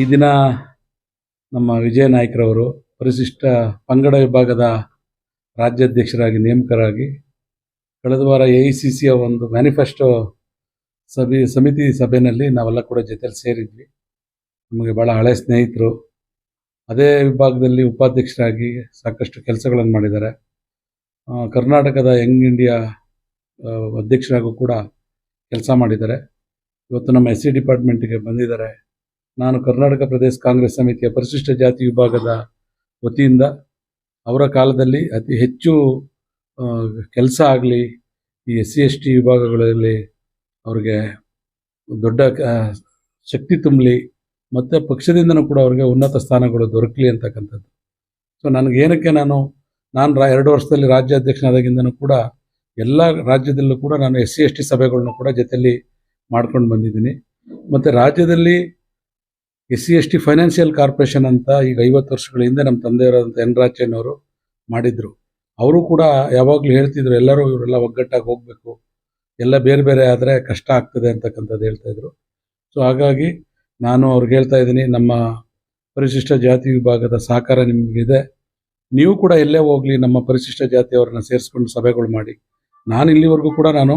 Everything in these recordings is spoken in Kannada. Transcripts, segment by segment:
ಈ ದಿನ ನಮ್ಮ ವಿಜಯ ನಾಯ್ಕರವರು ಪರಿಶಿಷ್ಟ ಪಂಗಡ ವಿಭಾಗದ ರಾಜ್ಯಾಧ್ಯಕ್ಷರಾಗಿ, ನೇಮಕರಾಗಿ ಕಳೆದ ವಾರ ಎ ಸಿ ಸಿಯ ಒಂದು ಮ್ಯಾನಿಫೆಸ್ಟೋ ಸಭೆ, ಸಮಿತಿ ಸಭೆಯಲ್ಲಿ ನಾವೆಲ್ಲ ಕೂಡ ಜೊತೆಯಲ್ಲಿ ಸೇರಿದ್ವಿ. ನಮಗೆ ಭಾಳ ಹಳೆ ಸ್ನೇಹಿತರು. ಅದೇ ವಿಭಾಗದಲ್ಲಿ ಉಪಾಧ್ಯಕ್ಷರಾಗಿ ಸಾಕಷ್ಟು ಕೆಲಸಗಳನ್ನು ಮಾಡಿದ್ದಾರೆ. ಕರ್ನಾಟಕದ ಯಂಗ್ ಇಂಡಿಯಾ ಅಧ್ಯಕ್ಷರಾಗೂ ಕೂಡ ಕೆಲಸ ಮಾಡಿದ್ದಾರೆ. ಇವತ್ತು ನಮ್ಮ ಎಸ್ ಸಿ ಡಿಪಾರ್ಟ್ಮೆಂಟಿಗೆ ಬಂದಿದ್ದಾರೆ. ನಾನು ಕರ್ನಾಟಕ ಪ್ರದೇಶ ಕಾಂಗ್ರೆಸ್ ಸಮಿತಿಯ ಪರಿಶಿಷ್ಟ ಜಾತಿ ವಿಭಾಗದ ವತಿಯಿಂದ ಅವರ ಕಾಲದಲ್ಲಿ ಅತಿ ಹೆಚ್ಚು ಕೆಲಸ ಆಗಲಿ ಈ ಎಸ್ ಸಿ, ಎಸ್ ಟಿ ವಿಭಾಗಗಳಲ್ಲಿ ಅವ್ರಿಗೆ ದೊಡ್ಡ ಶಕ್ತಿ ತುಂಬಲಿ ಮತ್ತು ಪಕ್ಷದಿಂದನೂ ಕೂಡ ಅವ್ರಿಗೆ ಉನ್ನತ ಸ್ಥಾನಗಳು ದೊರಕಲಿ ಅಂತಕ್ಕಂಥದ್ದು. ಸೊ ನನಗೇನಕ್ಕೆ ನಾನು ನಾನು ರಾ, ಎರಡು ವರ್ಷದಲ್ಲಿ ರಾಜ್ಯಾಧ್ಯಕ್ಷನಾದಾಗಿಂದನೂ ಕೂಡ ಎಲ್ಲ ರಾಜ್ಯದಲ್ಲೂ ಕೂಡ ನಾನು ಎಸ್ ಸಿ, ಎಸ್ ಟಿ ಸಭೆಗಳನ್ನು ಕೂಡ ಜೊತೆಯಲ್ಲಿ ಮಾಡ್ಕೊಂಡು ಬಂದಿದ್ದೀನಿ. ಮತ್ತು ರಾಜ್ಯದಲ್ಲಿ S C S T financial corporation ಅಂತ ಈಗ ಐವತ್ತು ವರ್ಷಗಳ ಹಿಂದೆ ನಮ್ಮ ತಂದೆಯವರಾದಂಥ ಎನ್ ಅವರು ಮಾಡಿದ್ರು. ಅವರು ಕೂಡ ಯಾವಾಗಲೂ ಹೇಳ್ತಿದ್ರು, ಎಲ್ಲರೂ ಇವರೆಲ್ಲ ಒಗ್ಗಟ್ಟಾಗಿ ಹೋಗಬೇಕು, ಎಲ್ಲ ಬೇರೆ ಬೇರೆ ಆದರೆ ಕಷ್ಟ ಆಗ್ತದೆ ಅಂತಕ್ಕಂಥದ್ದು ಹೇಳ್ತಾಯಿದ್ರು ಸೊ ಹಾಗಾಗಿ ನಾನು ಅವ್ರಿಗೆ ಹೇಳ್ತಾ ಇದ್ದೀನಿ, ನಮ್ಮ ಪರಿಶಿಷ್ಟ ಜಾತಿ ವಿಭಾಗದ ಸಹಕಾರ ನಿಮಗಿದೆ. ನೀವು ಕೂಡ ಎಲ್ಲೇ ಹೋಗಲಿ, ನಮ್ಮ ಪರಿಶಿಷ್ಟ ಜಾತಿಯವ್ರನ್ನ ಸೇರಿಸ್ಕೊಂಡು ಸಭೆಗಳು ಮಾಡಿ. ನಾನು ಇಲ್ಲಿವರೆಗೂ ಕೂಡ ನಾನು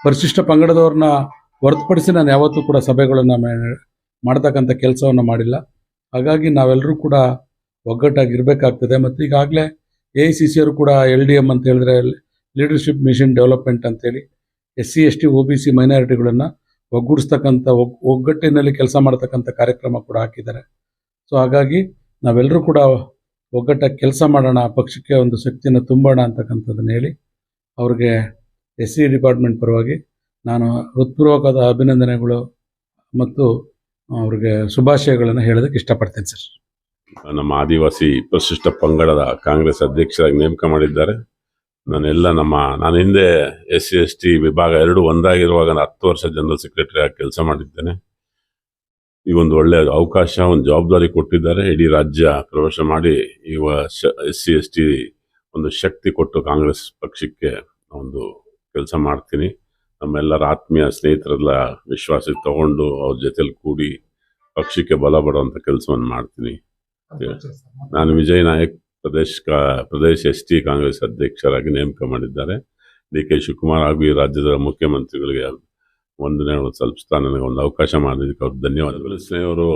ಪರಿಶಿಷ್ಟ ಪಂಗಡದವ್ರನ್ನ ಹೊರತುಪಡಿಸಿ ನಾನು ಯಾವತ್ತೂ ಕೂಡ ಸಭೆಗಳನ್ನು ಮಾಡ್ತಕ್ಕಂಥ ಕೆಲಸವನ್ನು ಮಾಡಿಲ್ಲ. ಹಾಗಾಗಿ ನಾವೆಲ್ಲರೂ ಕೂಡ ಒಗ್ಗಟ್ಟಾಗಿರಬೇಕಾಗ್ತದೆ. ಮತ್ತು ಈಗಾಗಲೇ ಎ ಐ ಸಿ ಸಿ ಅವರು ಕೂಡ ಎಲ್ ಡಿ ಎಂ ಅಂತ ಹೇಳಿದ್ರೆ ಲೀಡರ್ಶಿಪ್ ಮಿಷನ್ ಡೆವಲಪ್ಮೆಂಟ್ ಅಂತೇಳಿ S C, S T, O B C ಮೈನಾರಿಟಿಗಳನ್ನು ಒಗ್ಗೂಡಿಸ್ತಕ್ಕಂಥ ಒಗ್, ಒಗ್ಗಟ್ಟಿನಲ್ಲಿ ಕೆಲಸ ಮಾಡ್ತಕ್ಕಂಥ ಕಾರ್ಯಕ್ರಮ ಕೂಡ ಹಾಕಿದ್ದಾರೆ. ಸೊ ಹಾಗಾಗಿ ನಾವೆಲ್ಲರೂ ಕೂಡ ಒಗ್ಗಟ್ಟಾಗಿ ಕೆಲಸ ಮಾಡೋಣ ಪಕ್ಷಕ್ಕೆ ಒಂದು ಶಕ್ತಿಯನ್ನು ತುಂಬೋಣ ಅಂತಕ್ಕಂಥದ್ದನ್ನು ಹೇಳಿ ಅವ್ರಿಗೆ ಎಸ್ ಸಿ ಡಿಪಾರ್ಟ್ಮೆಂಟ್ ಪರವಾಗಿ ನಾನು ಹೃತ್ಪೂರ್ವಕದ ಅಭಿನಂದನೆಗಳು ಮತ್ತು ಅವ್ರಿಗೆ ಶುಭಾಶಯಗಳನ್ನು ಹೇಳೋದಕ್ಕೆ ಇಷ್ಟಪಡ್ತೇನೆ ಸರ್. ನಮ್ಮ ಆದಿವಾಸಿ ಪ್ರಶಿಷ್ಟ ಪಂಗಡದ ಕಾಂಗ್ರೆಸ್ ಅಧ್ಯಕ್ಷರಾಗಿ ನೇಮಕ ಮಾಡಿದ್ದಾರೆ. ನಾನೆಲ್ಲ ನಮ್ಮ, ನಾನು ಹಿಂದೆ ಎಸ್ ಸಿ, ಎಸ್ ಟಿ ವಿಭಾಗ ಎರಡು ಒಂದಾಗಿರುವಾಗ ನಾನು ಹತ್ತು ವರ್ಷ ಜನರಲ್ ಸೆಕ್ರೆಟರಿ ಆಗಿ ಕೆಲಸ ಮಾಡಿದ್ದೇನೆ. ಈ ಒಂದು ಒಳ್ಳೆಯ ಅವಕಾಶ, ಒಂದು ಜವಾಬ್ದಾರಿ ಕೊಟ್ಟಿದ್ದಾರೆ. ಇಡೀ ರಾಜ್ಯ ಪ್ರವೇಶ ಮಾಡಿ ಈ ಎಸ್ ಸಿ, ಎಸ್ ಟಿ ಒಂದು ಶಕ್ತಿ ಕೊಟ್ಟು ಕಾಂಗ್ರೆಸ್ ಪಕ್ಷಕ್ಕೆ ಒಂದು ಕೆಲಸ ಮಾಡ್ತೀನಿ. ನಮ್ಮೆಲ್ಲರ ಆತ್ಮೀಯ ಸ್ನೇಹಿತರೆಲ್ಲ ವಿಶ್ವಾಸಕ್ಕೆ ತಗೊಂಡು ಅವ್ರ ಜೊತೆಲಿ ಕೂಡಿ ಪಕ್ಷಕ್ಕೆ ಬಲ ಬಡುವಂಥ ಕೆಲಸವನ್ನು ಮಾಡ್ತೀನಿ. ನಾನು ವಿಜಯ್ ನಾಯಕ್ ಪ್ರದೇಶ ಪ್ರದೇಶ ಎಸ್ ಟಿ ಕಾಂಗ್ರೆಸ್ ಅಧ್ಯಕ್ಷರಾಗಿ ನೇಮಕ ಮಾಡಿದ್ದಾರೆ. ಡಿ ಕೆ ಶಿವಕುಮಾರ್ ಹಾಗೂ ಈ ರಾಜ್ಯದ ಮುಖ್ಯಮಂತ್ರಿಗಳಿಗೆ ವಂದನೆಗಳು ತಲುಪಿಸ್ತಾ ನನಗೆ ಒಂದು ಅವಕಾಶ ಮಾಡಿದ್ದಕ್ಕೆ ಅವ್ರಿಗೆ ಧನ್ಯವಾದಗಳು. ಸ್ನೇಹರು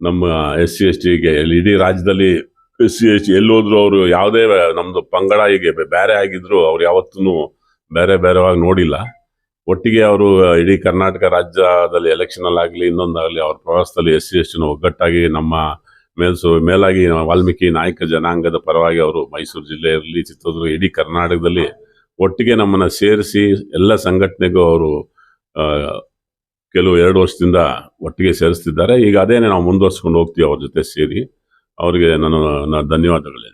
ನಮ್ಮ ಎಸ್ ಸಿ ಎಸ್ ಟಿಗೆ ಇಡೀ ರಾಜ್ಯದಲ್ಲಿ ಎಸ್ ಸಿ ಎಸ್ ಟಿ ಎಲ್ಲೋದ್ರು ಅವರು ಯಾವುದೇ ನಮ್ಮದು ಪಂಗಡ ಹೀಗೆ ಬೇರೆ ಆಗಿದ್ರು ಅವ್ರು ಯಾವತ್ತೂ ಬೇರೆ ಬೇರೆವಾಗಿ ನೋಡಿಲ್ಲ. ಒಟ್ಟಿಗೆ ಅವರು ಇಡೀ ಕರ್ನಾಟಕ ರಾಜ್ಯದಲ್ಲಿ ಎಲೆಕ್ಷನಲ್ಲಿ ಆಗಲಿ ಇನ್ನೊಂದಾಗಲಿ ಅವ್ರ ಪ್ರವಾಸದಲ್ಲಿ ಎಸ್ ಸಿ, ಎಸ್ ಟಿನ ಒಗ್ಗಟ್ಟಾಗಿ ನಮ್ಮ ಮೇಲ್ಸು, ಮೇಲಾಗಿ ವಾಲ್ಮೀಕಿ ನಾಯಕ ಜನಾಂಗದ ಪರವಾಗಿ ಅವರು ಮೈಸೂರು ಜಿಲ್ಲೆ ಇರಲಿ, ಚಿತ್ರದುರ್ಗ, ಇಡೀ ಕರ್ನಾಟಕದಲ್ಲಿ ಒಟ್ಟಿಗೆ ನಮ್ಮನ್ನು ಸೇರಿಸಿ ಎಲ್ಲ ಸಂಘಟನೆಗೂ ಅವರು ಕೆಲವು ಎರಡು ವರ್ಷದಿಂದ ಒಟ್ಟಿಗೆ ಸೇರಿಸ್ತಿದ್ದಾರೆ. ಈಗ ಅದೇನೆ ನಾವು ಮುಂದುವರ್ಸ್ಕೊಂಡು ಹೋಗ್ತೀವಿ ಅವ್ರ ಜೊತೆ ಸೇರಿ, ಅವರಿಗೆ ನಾನು ಧನ್ಯವಾದಗಳು.